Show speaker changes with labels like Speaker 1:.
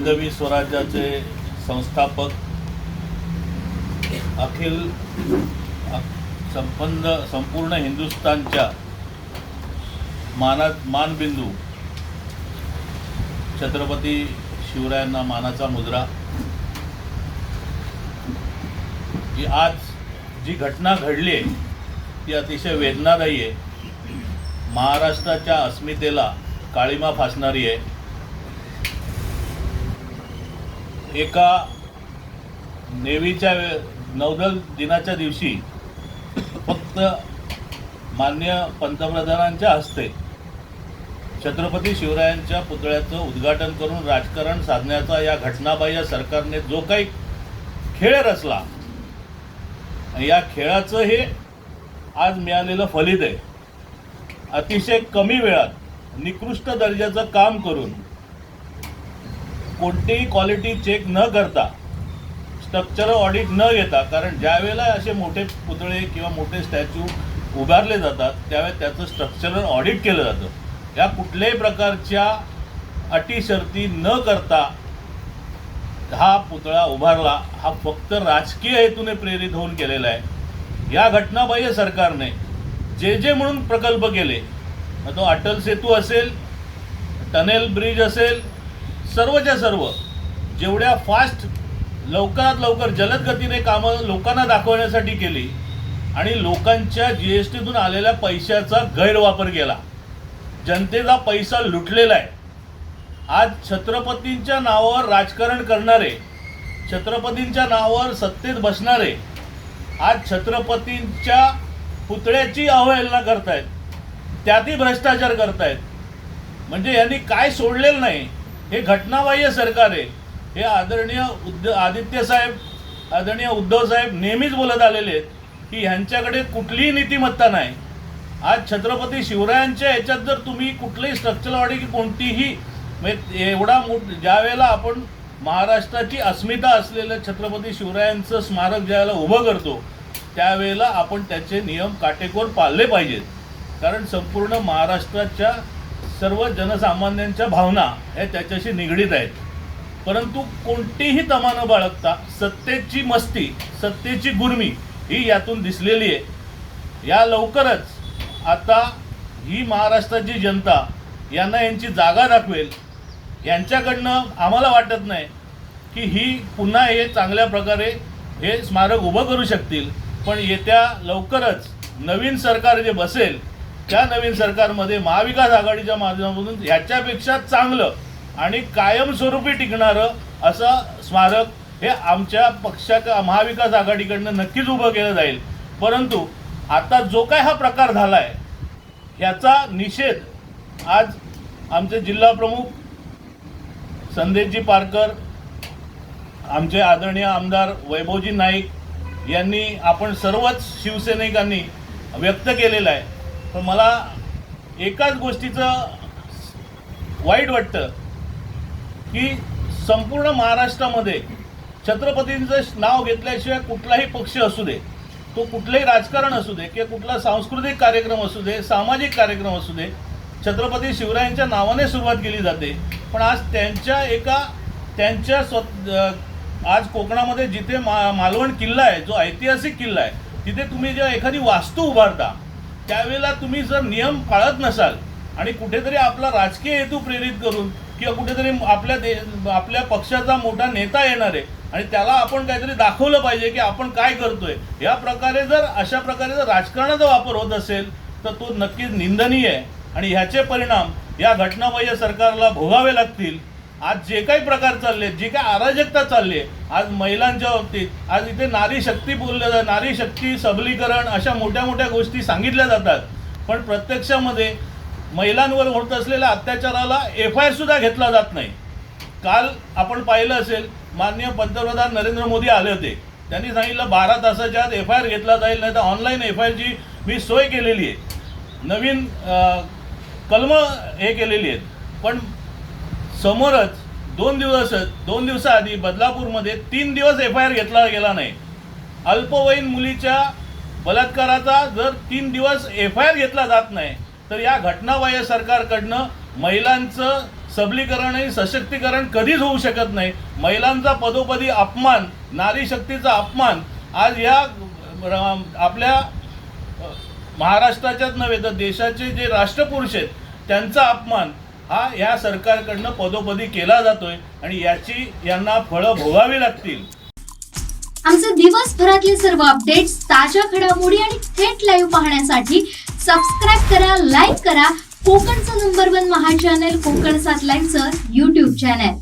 Speaker 1: हिंदवी स्वराज्याचे संस्थापक अखिल संपन्न संपूर्ण हिंदुस्थानच्या मानात मानबिंदू छत्रपती शिवरायांना मानाचा मुद्रा. ही आज जी घटना घडली आहे ती अतिशय वेदनादायी आहे. महाराष्ट्राच्या अस्मितेला काळीमा फासणारी आहे. एका नेव्हीच्या नौदल दिनाच्या दिवशी फक्त मान्य पंतप्रधानांच्या हस्ते छत्रपती शिवरायांच्या पुतळ्याचं उद्घाटन करून राजकारण साधण्याचा या घटनाबाह्य सरकारने जो काही खेळ रचला या खेळाचं हे आज मिळालेलं फलित आहे. अतिशय कमी वेळात निकृष्ट दर्जाचं काम करून कोणतीही क्वालिटी चेक न करता स्ट्रक्चरल ऑडिट न घेता कारण ज्यावेळेला असे मोठे पुतळे किंवा मोठे स्टॅच्यू उभारले जातात त्यावेळेस त्याचं स्ट्रक्चरल ऑडिट केलं जातं. या कुठल्याही प्रकारच्या अटी शर्ती न करता हा पुतळा उभारला हा फक्त राजकीय हेतूने प्रेरित होऊन केलेला आहे. या घटनाबाह्य सरकारने जे जे म्हणून प्रकल्प केले मग तो अटल सेतू असेल टनेल ब्रिज असेल सर्वच्या सर्व जेवढ्या फास्ट लवकरात लवकर जलद गतीने कामं लोकांना दाखवण्यासाठी केली आणि लोकांच्या जी एस टीतून आलेल्या पैशाचा गैरवापर केला. जनतेचा पैसा लुटलेला आहे. आज छत्रपतींच्या नावावर राजकारण करणारे छत्रपतींच्या नावावर सत्तेत बसणारे आज छत्रपतींच्या पुतळ्याची अवहेलना करतायत त्यातही भ्रष्टाचार करतायत. म्हणजे यांनी काय सोडलेलं नाही? हे घटनाबाह्य सरकार आहे. हे आदरणीय उद्द आदित्य साहेब आदरणीय उद्धव साहेब नेहमीच बोलत आलेले आहेत की ह्यांच्याकडे कुठलीही नीतिमत्ता नाही. आज छत्रपती शिवरायांच्या ह्याच्यात जर तुम्ही कुठलीही स्ट्रक्चर ऑडी की कोणतीही म्हणजे एवढा मोठ ज्या वेळेला आपण महाराष्ट्राची अस्मिता असलेलं छत्रपती शिवरायांचं स्मारक ज्यावेळेला उभं करतो त्यावेळेला आपण त्याचे नियम काटेकोर पाळले पाहिजेत. कारण संपूर्ण महाराष्ट्राच्या सर्व जनसामान्यांच्या भावना ह्या त्याच्याशी निगडीत आहेत. परंतु कोणतीही तमा न बाळगता सत्तेची मस्ती सत्तेची गुरमी ही यातून दिसलेली आहे. या लवकरच आता ही महाराष्ट्राची जनता यांना यांची जागा दाखवेल. यांच्याकडनं आम्हाला वाटत नाही की ही पुन्हा हे चांगल्या प्रकारे हे स्मारक उभं करू शकतील. पण येत्या लवकरच नवीन सरकार जे बसेल त्या नवीन सरकारमध्ये महाविकास आघाडीच्या माध्यमातून ह्याच्यापेक्षा चांगलं आणि कायमस्वरूपी टिकणारं असं स्मारक हे आमच्या पक्षा महाविकास आघाडीकडनं नक्कीच उभं केलं जाईल. परंतु आता जो काय हा प्रकार झाला आहे ह्याचा निषेध आज आमचे जिल्हा प्रमुख संदेशजी पारकर आमचे आदरणीय आमदार वैभवजी नाईक यांनी आपण सर्वच शिवसैनिकांनी व्यक्त केलेला आहे. पण मला एकाच गोष्टीचं वाईट वाटतं की संपूर्ण महाराष्ट्रामध्ये छत्रपतींचं नाव घेतल्याशिवाय कुठलाही पक्ष असू दे तो कुठलंही राजकारण असू दे किंवा कुठला सांस्कृतिक कार्यक्रम असू दे सामाजिक कार्यक्रम असू दे छत्रपती शिवरायांच्या नावाने सुरुवात केली जाते. पण आज त्यांच्या एका त्यांच्या स्व आज कोकणामध्ये जिथे मा मालवण किल्ला आहे जो ऐतिहासिक किल्ला आहे तिथे तुम्ही जेव्हा एखादी वास्तू उभारता त्यावेळेला तुम्ही जर नियम पाळत नसाल आणि कुठेतरी आपला राजकीय हेतू प्रेरित करून किंवा कुठेतरी आपल्या दे आपल्या पक्षाचा मोठा नेता येणार आहे आणि त्याला आपण काहीतरी दाखवलं पाहिजे की आपण काय करतोय या प्रकारे जर अशा प्रकारे जर राजकारणाचा वापर होत असेल तर तो नक्कीच निंदनीय आहे. आणि ह्याचे परिणाम या घटनाबाह्य सरकारला भोगावे लागतील. आज जे काही प्रकार चालले जी काही अराजकता चालली आहे आज महिलांच्या बाबतीत आज इथे नारी शक्ती बोलल्या जात नारी शक्ती सबलीकरण अशा मोठ्या मोठ्या गोष्टी सांगितल्या जातात. पण प्रत्यक्षामध्ये महिलांवर होत असलेल्या अत्याचाराला एफ आय सुद्धा घेतला जात नाही. काल आपण पाहिलं असेल माननीय पंतप्रधान नरेंद्र मोदी आले होते. त्यांनी सांगितलं बारा तासाच्या आत एफ आय आर घेतला जाईल नाही तर ऑनलाईन एफ आय आरची मी सोय केलेली आहे. नवीन कलम कलमं हे केलेली आहेत. पण समोरच दोन दिवस दोन दिवसाआधी बदलापूरमध्ये तीन दिवस एफ आय आर घेतला गेला नाही. अल्पवयीन मुलीच्या बलात्काराचा जर तीन दिवस एफ आय आर घेतला जात नाही तर या घटनाबाह्य सरकारकडनं महिलांचं सबलीकरण आणि सशक्तीकरण कधीच होऊ शकत नाही. महिलांचा पदोपदी अपमान नारी शक्तीचा अपमान आज या आपल्या महाराष्ट्राच्याच नव्हे तर देशाचे जे राष्ट्रपुरुष आहेत त्यांचा अपमान हा या सरकारकडनं पदोपदी केला जातोय आणि याची यांना फळं भोगावी लागतील.
Speaker 2: आमचे दिवसभरातले सर्व अपडेट्स ताज्या घडामोडी आणि थेट लाईव्ह पाहण्यासाठी सबस्क्राईब करा लाईक करा. कोकणचं नंबर वन महा चॅनल कोकण सात लाईव्हचं युट्यूब चॅनल